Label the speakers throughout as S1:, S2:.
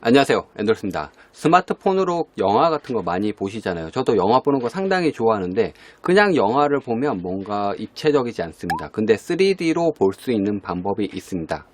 S1: 안녕하세요. 앤더스입니다. 스마트폰으로 영화 같은 거 많이 보시잖아요. 저도 영화 보는 거 상당히 좋아하는데 그냥 영화를 보면 뭔가 입체적이지 않습니다. 근데 3D로 볼 수 있는 방법이 있습니다.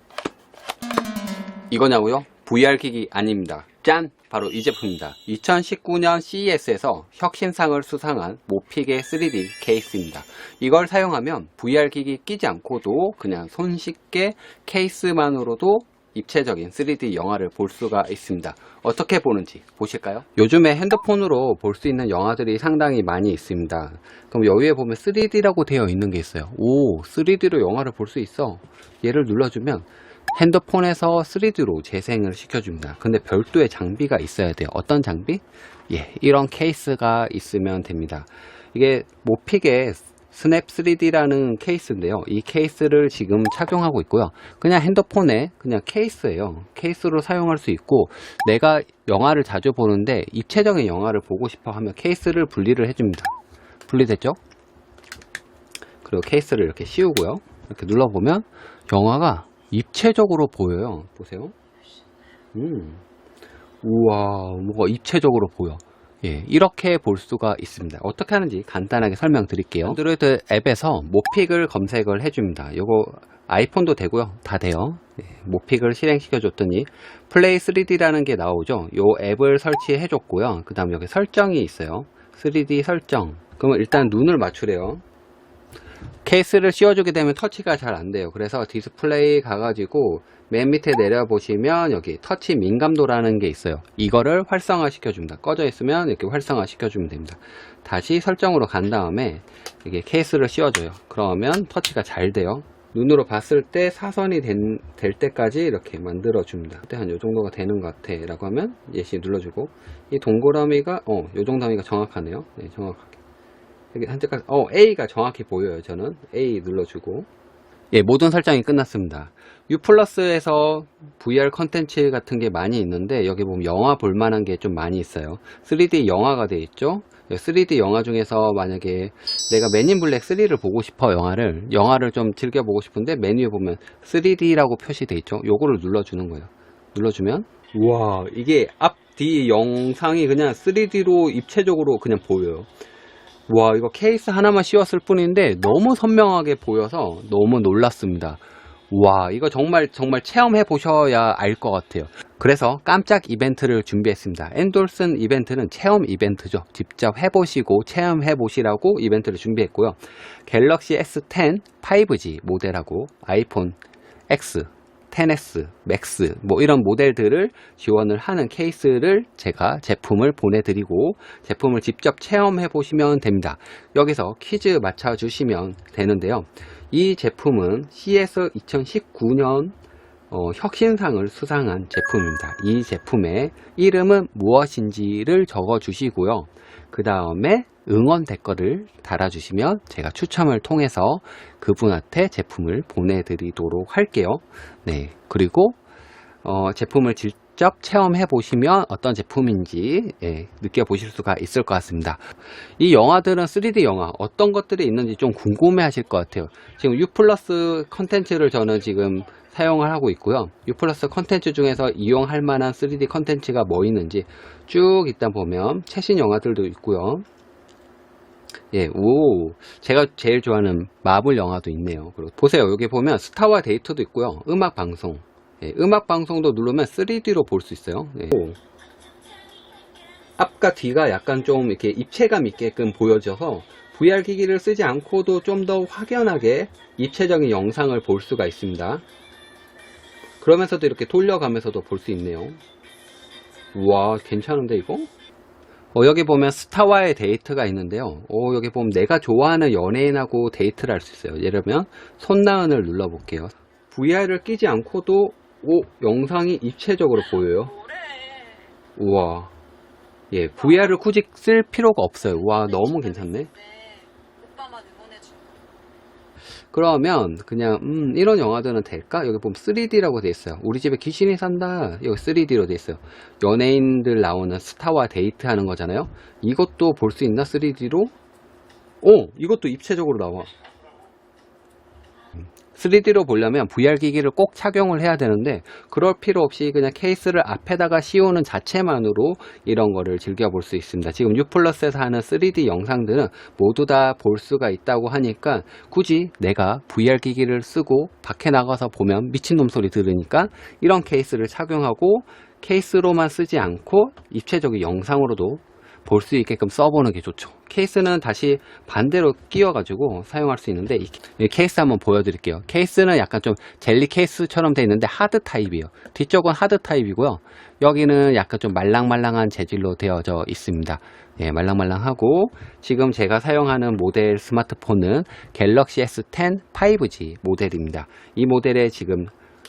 S1: 이거냐고요? VR 기기 아닙니다. 짠! 바로 이 제품입니다. 2019년 CES에서 혁신상을 수상한 모픽의 3D 케이스입니다. 이걸 사용하면 VR 기기 끼지 않고도 그냥 손쉽게 케이스만으로도 입체적인 3D 영화를 볼 수가 있습니다. 어떻게 보는지 보실까요? 요즘에 핸드폰으로 볼 수 있는 영화들이 상당히 많이 있습니다. 그럼 여기에 보면 3D라고 되어 있는 게 있어요. 오, 3D로 영화를 볼 수 있어. 얘를 눌러주면 핸드폰에서 3D로 재생을 시켜줍니다. 근데 별도의 장비가 있어야 돼요. 어떤 장비? 예, 이런 케이스가 있으면 됩니다. 이게 모픽의 스냅 3D라는 케이스인데요. 이 케이스를 지금 착용하고 있고요. 그냥 핸드폰에 그냥 케이스예요. 케이스로 사용할 수 있고 내가 영화를 자주 보는데 입체적인 영화를 보고 싶어 하면 케이스를 분리를 해줍니다. 분리됐죠? 그리고 케이스를 이렇게 씌우고요. 이렇게 눌러보면 영화가 입체적으로 보여요. 보세요. 음. 우와, 뭐가 입체적으로 보여. 예, 이렇게 볼 수가 있습니다. 어떻게 하는지 간단하게 설명드릴게요. 안드로이드 앱에서 모픽을 검색을 해줍니다. 요거 아이폰도 되고요. 다 돼요. 예, 모픽을 실행시켜 줬더니 플레이 3D라는 게 나오죠. 요 앱을 설치해 줬고요. 그 다음 여기 설정이 있어요. 3D 설정. 그러면 일단 눈을 맞추래요. 케이스를 씌워주게 되면 터치가 잘 안 돼요. 그래서 디스플레이 가가지고 맨 밑에 내려보시면 여기 터치 민감도라는 게 있어요. 이거를 활성화 시켜줍니다. 꺼져 있으면 이렇게 활성화 시켜주면 됩니다. 다시 설정으로 간 다음에 이게 케이스를 씌워줘요. 그러면 터치가 잘 돼요. 눈으로 봤을 때 사선이 된- 될 때까지 이렇게 만들어 줍니다. 그때 한 요 정도가 되는 것 같아. 라고 하면 예시 눌러주고 이 동그라미가 어, 요 정도미가 정확하네요. 네, 정확하게. 여기 현재까지 어 A가 정확히 보여요 저는. A 눌러주고. 예 모든 설정이 끝났습니다. U 플러스에서 VR 컨텐츠 같은 게 많이 있는데 여기 보면 영화 볼 만한 게 좀 많이 있어요. 3D 영화가 돼 있죠? 3D 영화 중에서 만약에 내가 맨인 블랙 3를 보고 싶어 영화를. 영화를 좀 즐겨 보고 싶은데 메뉴에 보면 3D라고 표시돼 있죠? 요거를 눌러주는 거예요. 눌러주면. 우와 이게 앞 뒤 영상이 그냥 3D로 입체적으로 그냥 보여요 와 이거 케이스 하나만 씌웠을 뿐인데 너무 선명하게 보여서 너무 놀랐습니다. 와 이거 정말 정말 체험해 보셔야 알 것 같아요. 그래서 깜짝 이벤트를 준비했습니다. 엔돌슨 이벤트는 체험 이벤트죠. 직접 해보시고 체험해 보시라고 이벤트를 준비했고요. 갤럭시 S10 5G 모델하고 아이폰 X 10S, 맥스 뭐 이런 모델들을 지원을 하는 케이스를 제가 제품을 보내드리고 제품을 직접 체험해 보시면 됩니다. 여기서 퀴즈 맞춰 주시면 되는데요. 이 제품은 CS 2019년 어, 혁신상을 수상한 제품입니다. 이 제품의 이름은 무엇인지를 적어 주시고요. 그 다음에 응원 댓글을 달아주시면 제가 추첨을 통해서 그분한테 제품을 보내드리도록 할게요. 네. 그리고, 어, 제품을 직접 체험해 보시면 어떤 제품인지, 예, 느껴보실 수가 있을 것 같습니다. 이 영화들은 3D 영화, 어떤 것들이 있는지 좀 궁금해 하실 것 같아요. 지금 U 플러스 컨텐츠를 저는 지금 사용을 하고 있고요. U 플러스 컨텐츠 중에서 이용할 만한 3D 컨텐츠가 뭐 있는지 쭉 일단 보면 최신 영화들도 있고요. 예, 오, 제가 제일 좋아하는 마블 영화도 있네요. 그리고 보세요. 여기 보면 스타와 데이터도 있고요. 음악 방송. 예, 음악 방송도 누르면 3D로 볼 수 있어요. 예. 오. 앞과 뒤가 약간 좀 이렇게 입체감 있게끔 보여져서 VR 기기를 쓰지 않고도 좀 더 확연하게 입체적인 영상을 볼 수가 있습니다. 그러면서도 이렇게 돌려가면서도 볼 수 있네요. 우와, 괜찮은데 이거? 어, 여기 보면 스타와의 데이트가 있는데요. 어, 여기 보면 내가 좋아하는 연예인하고 데이트를 할 수 있어요. 예를 들면 손나은을 눌러볼게요. VR을 끼지 않고도 오, 영상이 입체적으로 보여요. 우와. 예, VR을 굳이 쓸 필요가 없어요. 와, 너무 괜찮네. 그러면 그냥 음 이런 영화들은 될까? 여기 보면 3D라고 돼 있어요. 우리 집에 귀신이 산다. 여기 3D로 돼 있어요. 연예인들 나오는 스타와 데이트하는 거잖아요. 이것도 볼 수 있나 3D로? 오, 이것도 입체적으로 나와. 3D로 보려면 VR 기기를 꼭 착용을 해야 되는데 그럴 필요 없이 그냥 케이스를 앞에다가 씌우는 자체만으로 이런 거를 즐겨볼 수 있습니다. 지금 U 플러스에서 하는 3D 영상들은 모두 다 볼 수가 있다고 하니까 굳이 내가 VR 기기를 쓰고 밖에 나가서 보면 미친놈 소리 들으니까 이런 케이스를 착용하고 케이스로만 쓰지 않고 입체적인 영상으로도 볼 수 있게끔 써보는 게 좋죠. 케이스는 다시 반대로 끼워 가지고 사용할 수 있는데 이이 케이스 한번 보여드릴게요. 케이스는 약간 좀 젤리 케이스처럼 돼 있는데 하드 타입이에요. 뒤쪽은 하드 타입이고요. 여기는 약간 좀 말랑말랑한 재질로 되어져 있습니다. 예, 말랑말랑하고 지금 제가 사용하는 모델 스마트폰은 갤럭시 S10 5G 모델입니다. 이 모델에 지금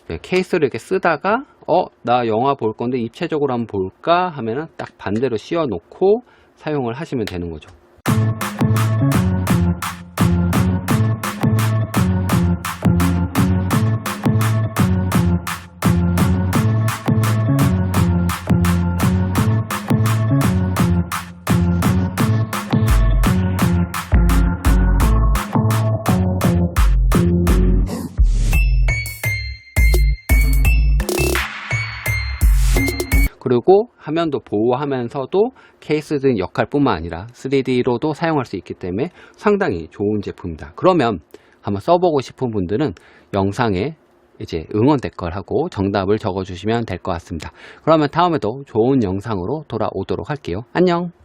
S1: 네, 케이스를 이렇게 쓰다가 어 나 영화 볼 건데 입체적으로 한번 볼까 하면은 딱 반대로 씌워 놓고 사용을 하시면 되는 거죠. 그리고 화면도 보호하면서도 케이스든 역할뿐만 아니라 3D로도 사용할 수 있기 때문에 상당히 좋은 제품입니다. 그러면 한번 써보고 싶은 분들은 영상에 이제 응원 댓글하고 정답을 적어주시면 될 것 같습니다. 그러면 다음에도 좋은 영상으로 돌아오도록 할게요. 안녕!